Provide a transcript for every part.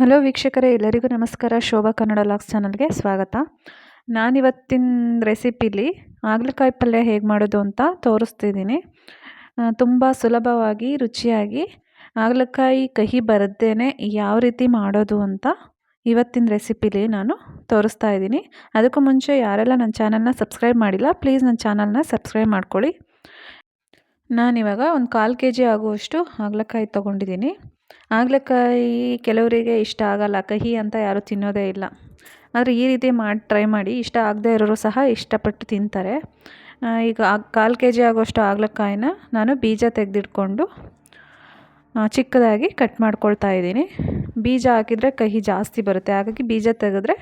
Hello ವೀಕ್ಷಕರೇ, ಎಲ್ಲರಿಗೂ ನಮಸ್ಕಾರ. ಶೋಭಾ ಕನ್ನಡ ಲಾಕ್ಸ್ ಚಾನಲ್ಗೆ ಸ್ವಾಗತ. ನಾನಿವತ್ತಿನ ರೆಸಿಪಿಲಿ ಹಾಗಲಕಾಯಿ ಪಲ್ಯ ಹೇಗೆ ಮಾಡೋದು ಅಂತ ತೋರಿಸ್ತಿದ್ದೀನಿ. ತುಂಬ ಸುಲಭವಾಗಿ, ರುಚಿಯಾಗಿ ಹಾಗಲಕಾಯಿ ಕಹಿ ಬರದೇನೆ ಯಾವ ರೀತಿ ಮಾಡೋದು ಅಂತ ಇವತ್ತಿನ ರೆಸಿಪಿಲಿ ನಾನು ತೋರಿಸ್ತಾ ಇದ್ದೀನಿ. ಅದಕ್ಕೂ ಮುಂಚೆ ಯಾರೆಲ್ಲ ನನ್ನ ಚಾನಲ್ನ ಸಬ್ಸ್ಕ್ರೈಬ್ ಮಾಡಿಲ್ಲ, ಪ್ಲೀಸ್ ನನ್ನ ಚಾನಲ್ನ ಸಬ್ಸ್ಕ್ರೈಬ್ ಮಾಡ್ಕೊಳ್ಳಿ. ನಾನಿವಾಗ ಒಂದು ಕಾಲು ಕೆ ಜಿ ಆಗುವಷ್ಟು ಹಾಗಲಕಾಯಿ ತೊಗೊಂಡಿದ್ದೀನಿ. ಹಾಗಲಕಾಯಿ ಕೆಲವರಿಗೆ ಇಷ್ಟ ಆಗಲ್ಲ, ಕಹಿ ಅಂತ ಯಾರೂ ತಿನ್ನೋದೇ ಇಲ್ಲ. ಆದರೆ ಈ ರೀತಿ ಮಾಡಿ ಟ್ರೈ ಮಾಡಿ ಇಷ್ಟ ಆಗದೇ ಇರೋರು ಸಹ ಇಷ್ಟಪಟ್ಟು ತಿಂತಾರೆ. ಈಗ ಕಾಲು ಕೆ ಜಿ ಆಗೋಷ್ಟು ಹಾಗಲಕಾಯಿನ ನಾನು ಬೀಜ ತೆಗೆದಿಟ್ಕೊಂಡು ಚಿಕ್ಕದಾಗಿ ಕಟ್ ಮಾಡ್ಕೊಳ್ತಾ ಇದ್ದೀನಿ. ಬೀಜ ಹಾಕಿದರೆ ಕಹಿ ಜಾಸ್ತಿ ಬರುತ್ತೆ. ಹಾಗಾಗಿ ಬೀಜ ತೆಗೆದ್ರೆ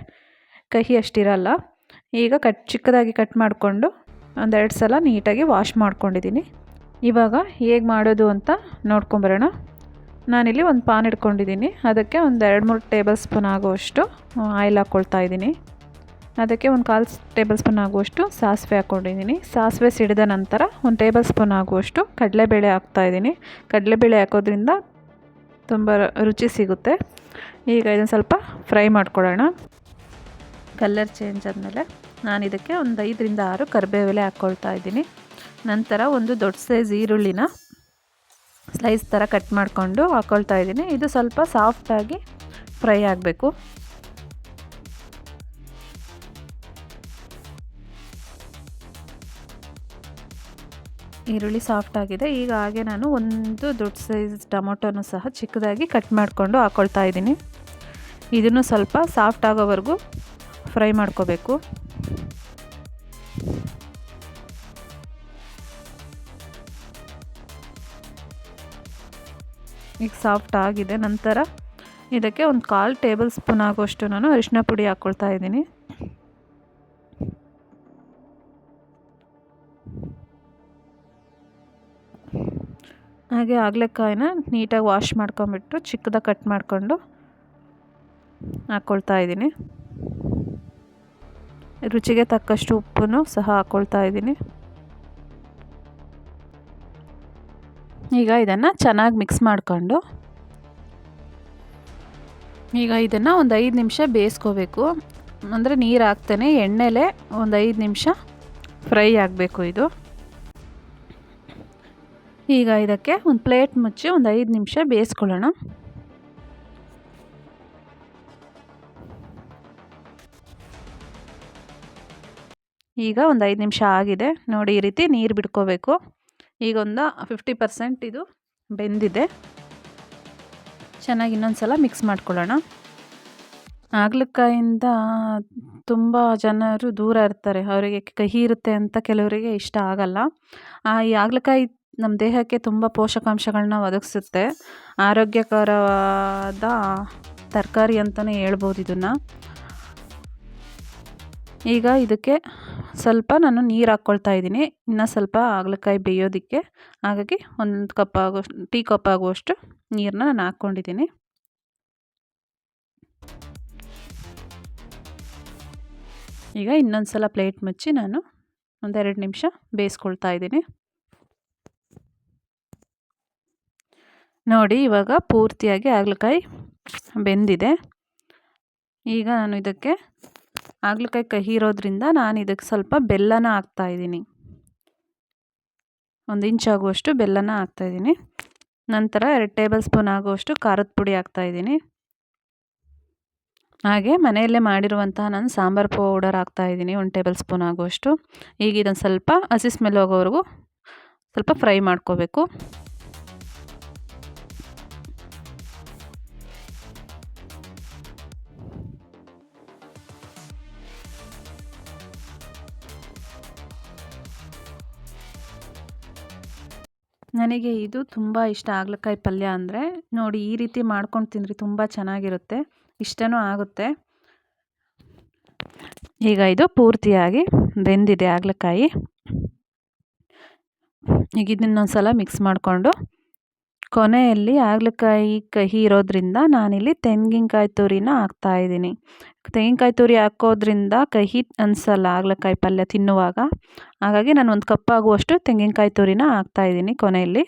ಕಹಿ ಅಷ್ಟಿರಲ್ಲ. ಈಗ ಕಟ್ ಚಿಕ್ಕದಾಗಿ ಕಟ್ ಮಾಡಿಕೊಂಡು ಒಂದೆರಡು ಸಲ ನೀಟಾಗಿ ವಾಶ್ ಮಾಡ್ಕೊಂಡಿದ್ದೀನಿ. ಇವಾಗ ಹೇಗೆ ಮಾಡೋದು ಅಂತ ನೋಡ್ಕೊಂಬರೋಣ. ನಾನಿಲ್ಲಿ ಒಂದು ಪಾನ್ ಇಟ್ಕೊಂಡಿದ್ದೀನಿ. ಅದಕ್ಕೆ ಒಂದು ಎರಡು ಮೂರು ಟೇಬಲ್ ಸ್ಪೂನ್ ಆಗುವಷ್ಟು ಆಯಿಲ್ ಹಾಕ್ಕೊಳ್ತಾ ಇದ್ದೀನಿ. ಅದಕ್ಕೆ ಒಂದು ಕಾಲು ಟೇಬಲ್ ಸ್ಪೂನ್ ಆಗುವಷ್ಟು ಸಾಸಿವೆ ಹಾಕ್ಕೊಂಡಿದ್ದೀನಿ. ಸಾಸಿವೆ ಸಿಡಿದ ನಂತರ ಒಂದು ಟೇಬಲ್ ಸ್ಪೂನ್ ಆಗುವಷ್ಟು ಕಡಲೆಬೇಳೆ ಹಾಕ್ತಾಯಿದ್ದೀನಿ ಕಡಲೆಬೇಳೆ ಹಾಕೋದ್ರಿಂದ ತುಂಬ ರುಚಿ ಸಿಗುತ್ತೆ. ಈಗ ಇದನ್ನು ಸ್ವಲ್ಪ ಫ್ರೈ ಮಾಡ್ಕೊಳ್ಳೋಣ. ಕಲರ್ ಚೇಂಜ್ ಆದಮೇಲೆ ನಾನು ಇದಕ್ಕೆ ಒಂದು ಐದರಿಂದ ಆರು ಕರಿಬೇವೆಲೆ ಹಾಕ್ಕೊಳ್ತಾ ಇದ್ದೀನಿ. ನಂತರ ಒಂದು ದೊಡ್ಡ ಸೈಜ್ ಈರುಳ್ಳಿನ ಸ್ಲೈಸ್ ಥರ ಕಟ್ ಮಾಡಿಕೊಂಡು ಹಾಕ್ಕೊಳ್ತಾ ಇದ್ದೀನಿ. ಇದು ಸ್ವಲ್ಪ ಸಾಫ್ಟಾಗಿ ಫ್ರೈ ಆಗಬೇಕು. ಈರುಳ್ಳಿ ಸಾಫ್ಟ್ ಆಗಿದೆ. ಈಗ ಹಾಗೆ ನಾನು ಒಂದು ದೊಡ್ಡ ಸೈಜ್ ಟೊಮೊಟೊನು ಸಹ ಚಿಕ್ಕದಾಗಿ ಕಟ್ ಮಾಡಿಕೊಂಡು ಹಾಕ್ಕೊಳ್ತಾ ಇದ್ದೀನಿ. ಇದನ್ನು ಸ್ವಲ್ಪ ಸಾಫ್ಟ್ ಆಗೋವರೆಗೂ ಫ್ರೈ ಮಾಡ್ಕೋಬೇಕು. ಈಗ ಸಾಫ್ಟ್ ಆಗಿದೆ. ನಂತರ ಇದಕ್ಕೆ ಒಂದು ಕಾಲು ಟೇಬಲ್ ಸ್ಪೂನ್ ಆಗುವಷ್ಟು ನಾನು ಅರಿಶಿನ ಪುಡಿ ಹಾಕ್ಕೊಳ್ತಾ ಇದ್ದೀನಿ. ಹಾಗೆ ಆಗ್ಲೆಕಾಯಿನ ನೀಟಾಗಿ ವಾಶ್ ಮಾಡ್ಕೊಂಬಿಟ್ಟು ಚಿಕ್ಕದಾಗಿ ಕಟ್ ಮಾಡಿಕೊಂಡು ಹಾಕ್ಕೊಳ್ತಾ ಇದ್ದೀನಿ. ರುಚಿಗೆ ತಕ್ಕಷ್ಟು ಉಪ್ಪನ್ನು ಸಹ ಹಾಕ್ಕೊಳ್ತಾ ಇದ್ದೀನಿ. ಈಗ ಇದನ್ನು ಚೆನ್ನಾಗಿ ಮಿಕ್ಸ್ ಮಾಡಿಕೊಂಡು ಈಗ ಇದನ್ನು ಒಂದು ಐದು ನಿಮಿಷ ಬೇಯಿಸ್ಕೋಬೇಕು. ಅಂದರೆ ನೀರು ಹಾಕ್ತಾನೆ, ಎಣ್ಣೆಲೆ ಒಂದು ಐದು ನಿಮಿಷ ಫ್ರೈ ಆಗಬೇಕು ಇದು. ಈಗ ಇದಕ್ಕೆ ಒಂದು ಪ್ಲೇಟ್ ಮುಚ್ಚಿ ಒಂದು ಐದು ನಿಮಿಷ ಬೇಯಿಸ್ಕೊಳ್ಳೋಣ. ಈಗ ಒಂದು ಐದು ನಿಮಿಷ ಆಗಿದೆ. ನೋಡಿ ಈ ರೀತಿ ನೀರು ಬಿಡ್ಕೋಬೇಕು. ಈಗ ಒಂದು ಫಿಫ್ಟಿ ಪರ್ಸೆಂಟ್ ಇದು ಬೆಂದಿದೆ. ಚೆನ್ನಾಗಿ ಇನ್ನೊಂದು ಸಲ ಮಿಕ್ಸ್ ಮಾಡ್ಕೊಳ್ಳೋಣ. ಹಾಗಲಕಾಯಿಂದ ತುಂಬ ಜನರು ದೂರ ಇರ್ತಾರೆ. ಅವರಿಗೆ ಕಹಿ ಇರುತ್ತೆ ಅಂತ ಕೆಲವರಿಗೆ ಇಷ್ಟ ಆಗಲ್ಲ. ಈ ಹಾಗಲಕಾಯಿ ನಮ್ಮ ದೇಹಕ್ಕೆ ತುಂಬ ಪೋಷಕಾಂಶಗಳನ್ನ ಒದಗಿಸುತ್ತೆ. ಆರೋಗ್ಯಕರವಾದ ತರಕಾರಿ ಅಂತಲೇ ಹೇಳ್ಬೋದು ಇದನ್ನು. ಈಗ ಇದಕ್ಕೆ ಸ್ವಲ್ಪ ನಾನು ನೀರು ಹಾಕ್ಕೊಳ್ತಾ ಇದ್ದೀನಿ. ಇನ್ನೂ ಸ್ವಲ್ಪ ಹಾಗಲಕಾಯಿ ಬೇಯೋದಕ್ಕೆ. ಹಾಗಾಗಿ ಒಂದು ಕಪ್ ಆಗೋಷ್ಟು ಟೀ ಕಪ್ ಆಗುವಷ್ಟು ನೀರನ್ನ ನಾನು ಹಾಕ್ಕೊಂಡಿದ್ದೀನಿ ಈಗ ಇನ್ನೊಂದು ಸಲ ಪ್ಲೇಟ್ ಮುಚ್ಚಿ ನಾನು ಒಂದೆರಡು ನಿಮಿಷ ಬೇಯಿಸ್ಕೊಳ್ತಾ ಇದ್ದೀನಿ. ನೋಡಿ, ಇವಾಗ ಪೂರ್ತಿಯಾಗಿ ಹಾಗಲಕಾಯಿ ಬೆಂದಿದೆ. ಈಗ ನಾನು ಇದಕ್ಕೆ ಹಾಗಲಕಾಯಿ ಕಹಿ ಇರೋದ್ರಿಂದ ನಾನು ಇದಕ್ಕೆ ಸ್ವಲ್ಪ ಬೆಲ್ಲನ ಹಾಕ್ತಾಯಿದ್ದೀನಿ ಒಂದು ಇಂಚಾಗುವಷ್ಟು ಬೆಲ್ಲನ ಹಾಕ್ತಾಯಿದ್ದೀನಿ ನಂತರ ಎರಡು ಟೇಬಲ್ ಸ್ಪೂನ್ ಆಗುವಷ್ಟು ಖಾರದ ಪುಡಿ ಹಾಕ್ತಾಯಿದ್ದೀನಿ ಹಾಗೆ ಮನೆಯಲ್ಲೇ ಮಾಡಿರುವಂತಹ ನಾನು ಸಾಂಬಾರು ಪೌಡರ್ ಹಾಕ್ತಾಯಿದ್ದೀನಿ ಒಂದು ಟೇಬಲ್ ಸ್ಪೂನ್ ಆಗುವಷ್ಟು. ಈಗ ಇದನ್ನು ಸ್ವಲ್ಪ ಹಸಿ ಸ್ಮೆಲ್ ಹೋಗೋವರೆಗೂ ಸ್ವಲ್ಪ ಫ್ರೈ ಮಾಡ್ಕೋಬೇಕು. ನನಗೆ ಇದು ತುಂಬ ಇಷ್ಟ. ಹಾಗಲಕಾಯಿ ಪಲ್ಯ ಅಂದರೆ ನೋಡಿ ಈ ರೀತಿ ಮಾಡ್ಕೊಂಡು ತಿಂದರೆ ತುಂಬ ಚೆನ್ನಾಗಿರುತ್ತೆ. ಇಷ್ಟನೂ ಆಗುತ್ತೆ. ಈಗ ಇದು ಪೂರ್ತಿಯಾಗಿ ಬೆಂದಿದೆ ಹಾಗಲಕಾಯಿ ಈಗ ಇದನ್ನೊಂದು ಸಲ ಮಿಕ್ಸ್ ಮಾಡಿಕೊಂಡು ಕೊನೆಯಲ್ಲಿ ಹಾಗಲಕಾಯಿ ಕಹಿ ಇರೋದ್ರಿಂದ ನಾನಿಲ್ಲಿ ತೆಂಗಿನಕಾಯಿ ತುರಿನ ಹಾಕ್ತಾಯಿದ್ದೀನಿ ತೆಂಗಿನಕಾಯಿ ತುರಿ ಹಾಕೋದ್ರಿಂದ ಕಹಿ ಅನಿಸಲ್ಲ ಹಾಗಲಕಾಯಿ ಪಲ್ಯ ತಿನ್ನುವಾಗ. ಹಾಗಾಗಿ ನಾನು ಒಂದು ಕಪ್ ಆಗುವಷ್ಟು ತೆಂಗಿನಕಾಯಿ ತುರಿನ ಹಾಕ್ತಾಯಿದ್ದೀನಿ ಕೊನೆಯಲ್ಲಿ.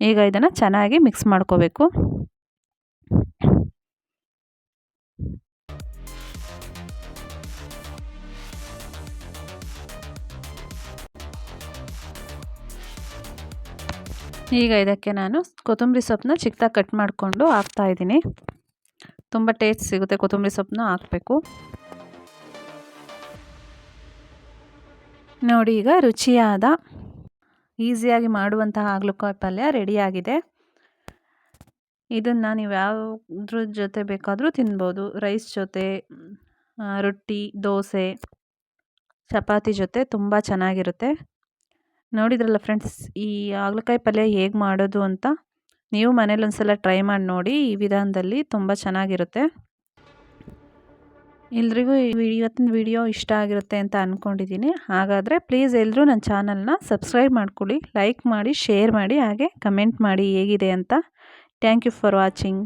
ಈಗ ಇದನ್ನು ಚೆನ್ನಾಗಿ ಮಿಕ್ಸ್ ಮಾಡ್ಕೋಬೇಕು. ಈಗ ಇದಕ್ಕೆ ನಾನು ಕೊತ್ತಂಬರಿ ಸೊಪ್ಪನ್ನ ಚಿಕ್ಕದಾಗಿ ಕಟ್ ಮಾಡಿಕೊಂಡು ಹಾಕ್ತಾಯಿದ್ದೀನಿ ತುಂಬ ಟೇಸ್ಟ್ ಸಿಗುತ್ತೆ ಕೊತ್ತಂಬರಿ ಸೊಪ್ಪನ್ನ ಹಾಕಬೇಕು. ನೋಡಿ ಈಗ ರುಚಿಯಾದ, ಈಸಿಯಾಗಿ ಮಾಡುವಂತಹ ಹಾಗಲಕಾಯಿ ಪಲ್ಯ ರೆಡಿಯಾಗಿದೆ ಇದನ್ನು ನೀವು ಯಾವುದ್ರ ಜೊತೆ ಬೇಕಾದರೂ ತಿನ್ಬೋದು. ರೈಸ್ ಜೊತೆ ರೊಟ್ಟಿ, ದೋಸೆ, ಚಪಾತಿ ಜೊತೆ ತುಂಬ ಚೆನ್ನಾಗಿರುತ್ತೆ. ನೋಡಿದ್ರಲ್ಲ ಫ್ರೆಂಡ್ಸ್, ಈ ಹಾಗಲಕಾಯಿ ಪಲ್ಯ ಹೇಗೆ ಮಾಡೋದು ಅಂತ ನೀವು ಮನೇಲಿ ಒಂದ್ಸಲ ಟ್ರೈ ಮಾಡಿ ನೋಡಿ, ಈ ವಿಧಾನದಲ್ಲಿ ತುಂಬ ಚೆನ್ನಾಗಿರುತ್ತೆ. ಎಲ್ರಿಗೂ ಇವತ್ತಿನ ವಿಡಿಯೋ ಇಷ್ಟ ಆಗಿರುತ್ತೆ ಅಂತ ಅಂದ್ಕೊಂಡಿದ್ದೀನಿ ಹಾಗಾದರೆ ಪ್ಲೀಸ್ ಎಲ್ಲರೂ ನನ್ನ ಚಾನಲ್ನ ಸಬ್ಸ್ಕ್ರೈಬ್ ಮಾಡ್ಕೊಳ್ಳಿ, ಲೈಕ್ ಮಾಡಿ, ಶೇರ್ ಮಾಡಿ, ಹಾಗೆ ಕಮೆಂಟ್ ಮಾಡಿ ಹೇಗಿದೆ ಅಂತ. Thank you for watching.